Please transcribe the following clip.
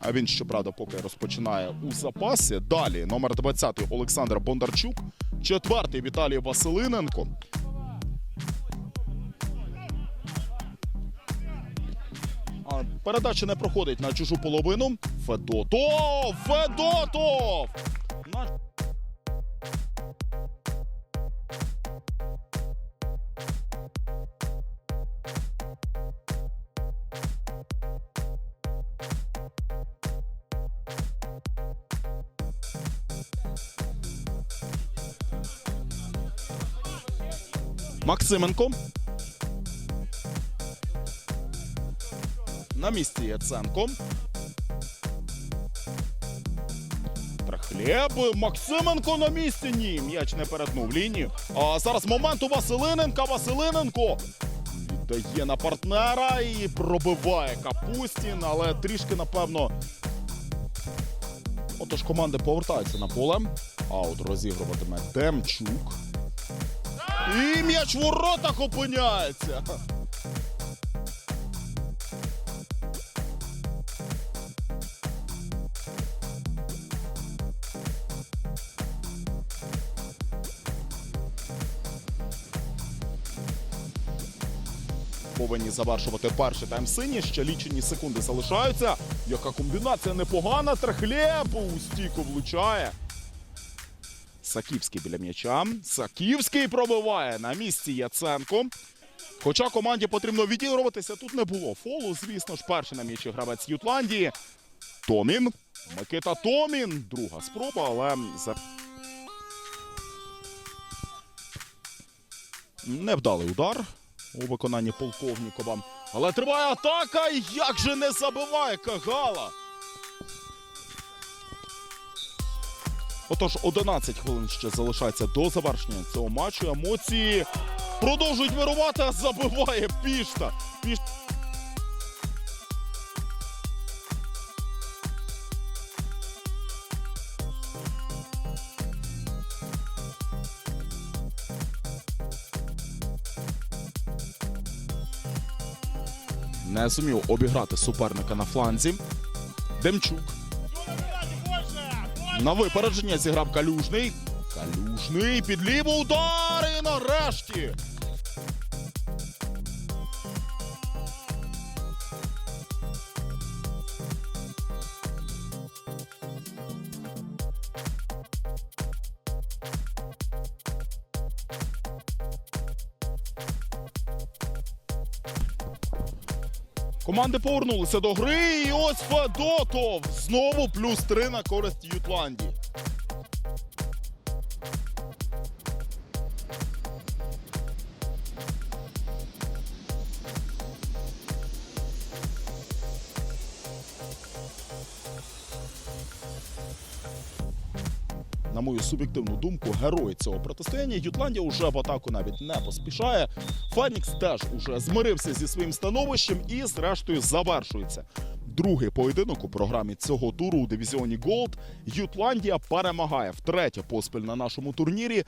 А він, щоправда, поки розпочинає у запасі. Далі номер 20 Олександр Бондарчук, четвертий Віталій Василиненко. Передача не проходить на чужу половину. Федотов! Федотов! Максименко. На місці Яценко. Трахлєб. Максименко на місці. Ні, м'яч не перетнув лінію. А зараз момент у Василиненка. Василиненко віддає на партнера і пробиває Капустін, але трішки, напевно. Отож, команди повертаються на поле. Аут розігруватиме Демчук. І м'яч в воротах опиняється. Повинні завершувати перший тайм сині. Ще лічені секунди залишаються. Яка комбінація непогана. Трехлєб у стійку влучає. Саківський біля м'яча. Саківський пробиває на місці Яценко. Хоча команді потрібно відігруватися, тут не було фолу. Звісно ж, перший на м'ячі гравець Ютландії. Томін. Микита Томін. Друга спроба, але. Невдалий удар у виконанні полковнікова. Але триває атака. Як же не забиває Кагала? Отож, 11 хвилин ще залишається до завершення цього матчу. Емоції продовжують вирувати, а забиває пішта. Піш... Не зумів обіграти суперника на фланзі. Демчук. На випередження зіграв Калюжний. Калюжний під ліву удар і нарешті. Команди повернулися до гри. І ось Федотов. Знову плюс три на користь Ютландії. На мою суб'єктивну думку, герой цього протистояння Ютландія уже в атаку навіть не поспішає. Фенікс теж уже змирився зі своїм становищем і, зрештою, завершується. Другий поєдинок у програмі цього туру у дивізіоні Голд Ютландія перемагає втретє поспіль на нашому турнірі